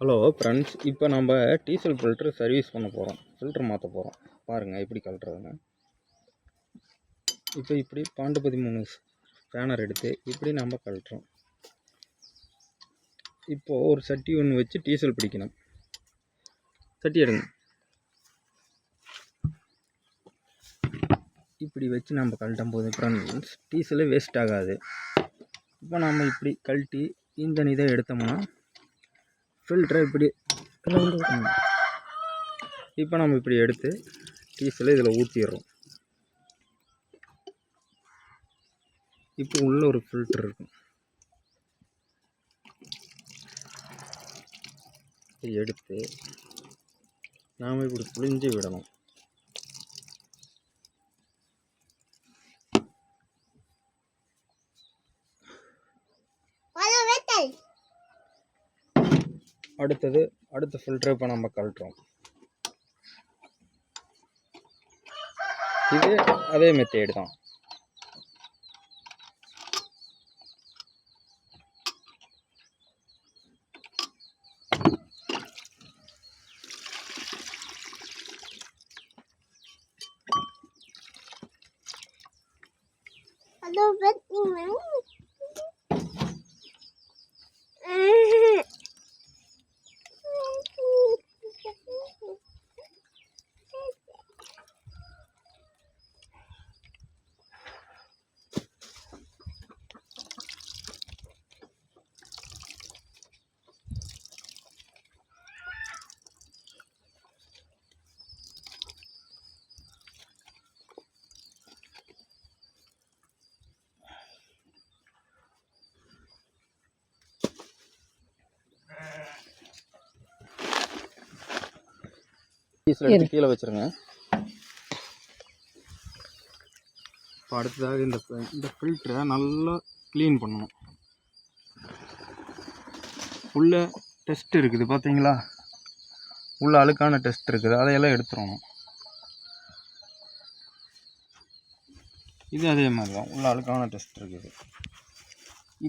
Hello friends இப்போ நம்ம diesel filter service பண்ண போகிறோம் ஃபில்ட்ரு மாற்ற போகிறோம் பாருங்கள் எப்படி கழட்டுறதுன்னு இப்போ இப்படி பன்னெண்டு பதிமூணு ஸ்பேனர் எடுத்து இப்படி நம்ம கழட்டுறோம் இப்போது ஒரு சட்டி ஒன்று வச்சு டீசல் பிடிக்கணும். சட்டி எடுங்க. இப்படி வச்சு நம்ம கழட்டும் போது ஃப்ரெண்ட்ஸ் டீசலே வேஸ்ட் ஆகாது. இப்போ நம்ம இப்படி கழட்டி இந்த இதை எடுத்தோம்னா ஃபில்டரை இப்படி. இப்போ நம்ம இப்படி எடுத்து டீசலை இதில் ஊற்றிடுறோம் இப்போ உள்ள ஒரு ஃபில்டர் இருக்கும். இதை எடுத்து நாம் இப்படி புழிஞ்சு விடணும். அடுத்தது அடுத்த ஃபில்டரை இப்போ நம்ம கழட்டுறோம். இது அதே மெத்தேடு தான். டீசல் எடுத்து கீழே வச்சுருங்க. இப்போ அடுத்ததாக இந்த இந்த ஃபில்டரை நல்லா க்ளீன் பண்ணணும். உள்ள டெஸ்ட் இருக்குது பார்த்தீங்களா உள்ள அழுக்கான டெஸ்ட் இருக்குது அதையெல்லாம் எடுத்துடணும். இது அதே மாதிரி தான் உள்ள அழுக்கான டெஸ்ட் இருக்குது.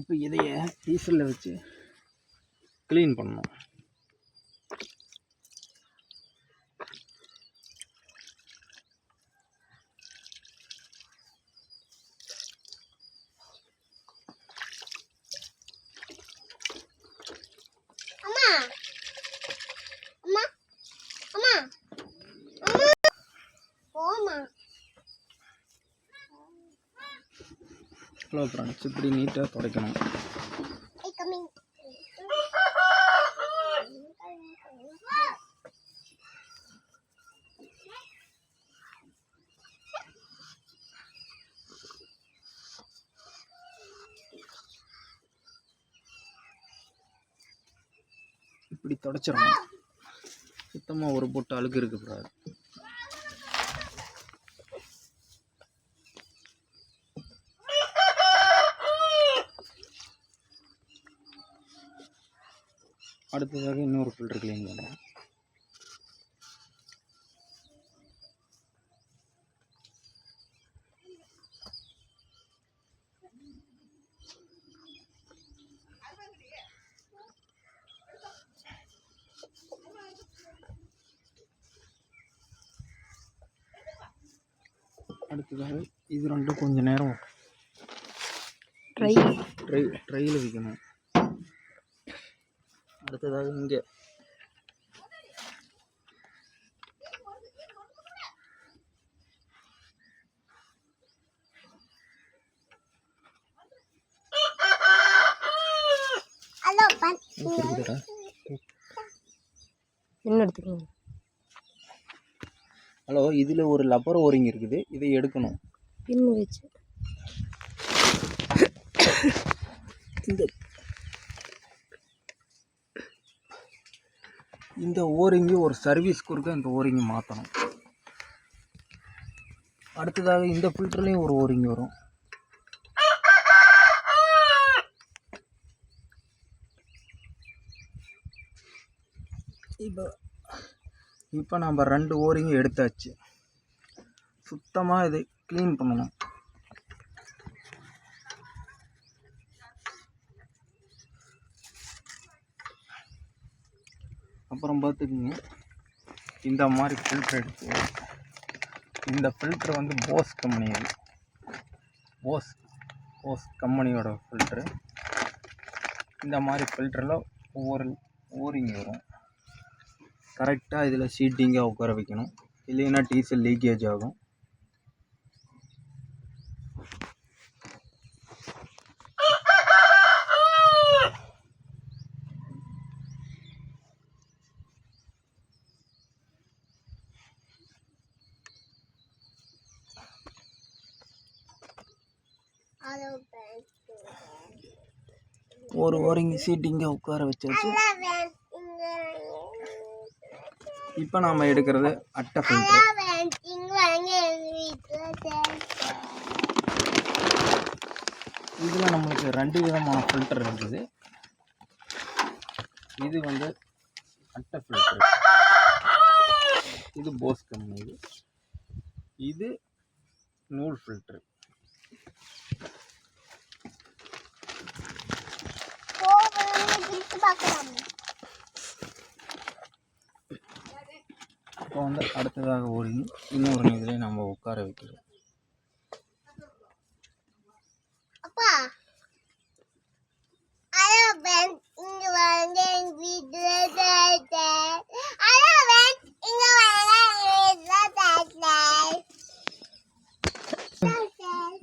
இப்போ இதைய டீசலில் வச்சு க்ளீன் பண்ணணும். ஃப்ளோ ஃப்ரெண்ட்ஸ் இப்படி நீட்டாக துடைக்கணும். இப்படி தொடச்சிடணும். சுத்தமாக ஒரு பொட்டு அழுக்கு இருக்கக்கூடாது அடுத்ததாக இன்னொரு ஃபில்டர் க்ளீன் பண்ணுறோம் அடுத்ததாக இது ரெண்டும் கொஞ்சம் நேரம் ட்ரை ட்ரை ட்ரையில் வைக்கணும். அடுத்ததாக இங்கே. ஹலோ பன் இருக்குதுடா என்ன எடுத்துக்கோங்க. ஹலோ இதில் ஒரு லப்பர் ஓரிங் இருக்குது. இதை எடுக்கணும். பின் வச்சு. இந்த இந்த ஓரிங்கு ஒரு சர்வீஸ் கொடுக்க இந்த ஓரிங்கை மாற்றணும் அடுத்ததாக இந்த ஃபில்டர்லேயும் ஒரு ஓரிங் வரும். இப்போ இப்போ நம்ம ரெண்டு ஓரிங்கும் எடுத்தாச்சு. சுத்தமாக இதை க்ளீன் பண்ணணும். அப்புறம் பார்த்துக்குங்க. இந்த மாதிரி ஃபில்ட்ரு எடுத்து இந்த ஃபில்ட்ரு வந்து போஸ் கம்பெனி போஸ் போஸ் கம்பெனியோட ஃபில்ட்ரு இந்த மாதிரி ஃபில்டரில் ஒவ்வொரு ஓரிங் வரும். கரெக்டாக இதில் சீட்டிங்காக உட்கார வைக்கணும். இல்லைன்னா டீசல் லீக்கேஜ் ஆகும் ஹலோ ஃப்ரெண்ட்ஸ் ஒரு ஒரு சீட் இங்கே உட்கார வச்சாச்சு. இப்போ நாம் எடுக்கிறது அட்டை ஃபில்ட்ரு இதில் நம்மளுக்கு ரெண்டு விதமான ஃபில்டர் இருக்குது. இது வந்து அட்டை ஃபில்டர் இது போஸ் கம்பெனி இது. நூல் ஃபில்ட்ரு இப்போ வந்து அடுத்ததாக ஒரு இன்னொரு இதில் நம்ம உட்கார வைக்கிறோம்.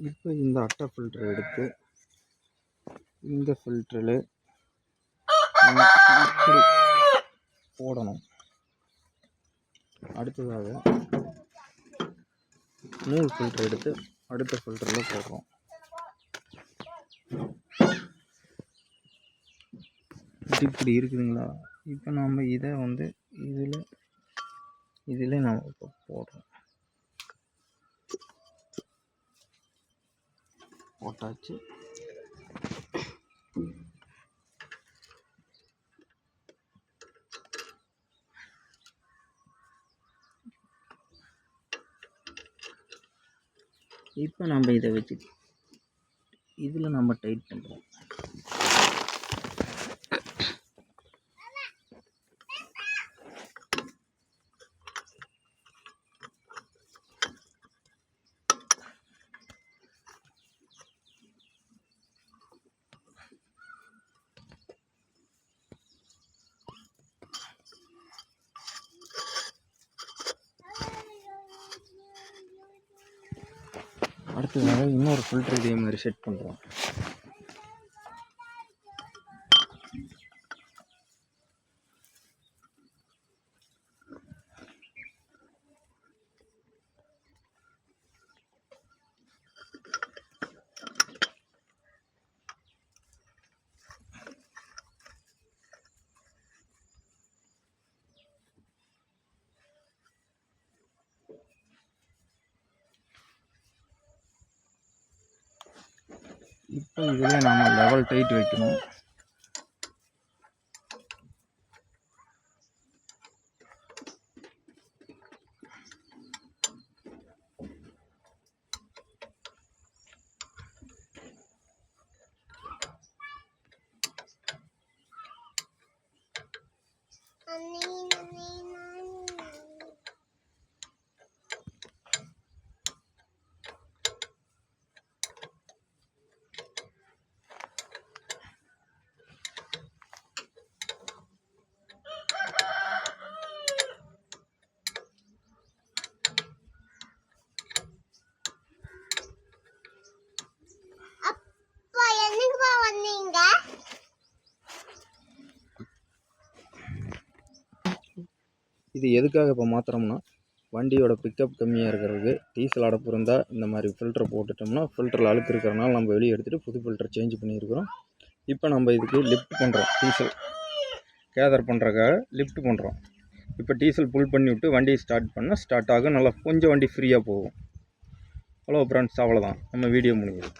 இப்போ இந்த அட்டை ஃபில்டர் எடுத்து இந்த ஃபில்டரில் இப்படி போடணும். அடுத்ததாக நூல் ஃபில்டர் எடுத்து அடுத்த ஃபில்டரில் போடுறோம். இது இப்படி இருக்குதுங்களா? இப்போ நாம் இதை வந்து இதில் இதில் நம்ம இப்போ போடுறோம். போட்டாச்சு. இப்போ நம்ம இதை வச்சு இதில் நம்ம டைட் பண்ணுறோம். அடுத்ததாக இன்னொரு ஃபில்ட்ரு இதே மாதிரி செட் பண்ணுறோம் இப்போ இதில் நாம் லெவல் டைட் வைக்கணும் Honey. இது எதுக்காக இப்போ மாற்றுறோம்னா வண்டியோட பிக்கப் கம்மியாக இருக்கிறதுக்கு டீசல் அடப்பு இருந்தால் இந்த மாதிரி ஃபில்டர் போட்டுட்டோம்னா ஃபில்டரில் அழுக்கு இருக்கிறனால நம்ம வெளியே எடுத்துகிட்டு புது ஃபில்டர் சேஞ்ச் பண்ணியிருக்கிறோம். இப்போ நம்ம இதுக்கு லிஃப்ட் பண்ணுறோம் டீசல் கேதர் பண்ணுறதுக்காக லிஃப்ட் பண்ணுறோம் இப்போ டீசல் புல் பண்ணி விட்டு வண்டியை ஸ்டார்ட் பண்ணால் ஸ்டார்ட் ஆகும் நல்லா கொஞ்சம் வண்டி ஃப்ரீயாக போகும். ஹலோ ஃப்ரெண்ட்ஸ் அவ்வளோதான் நம்ம வீடியோ முடிஞ்சது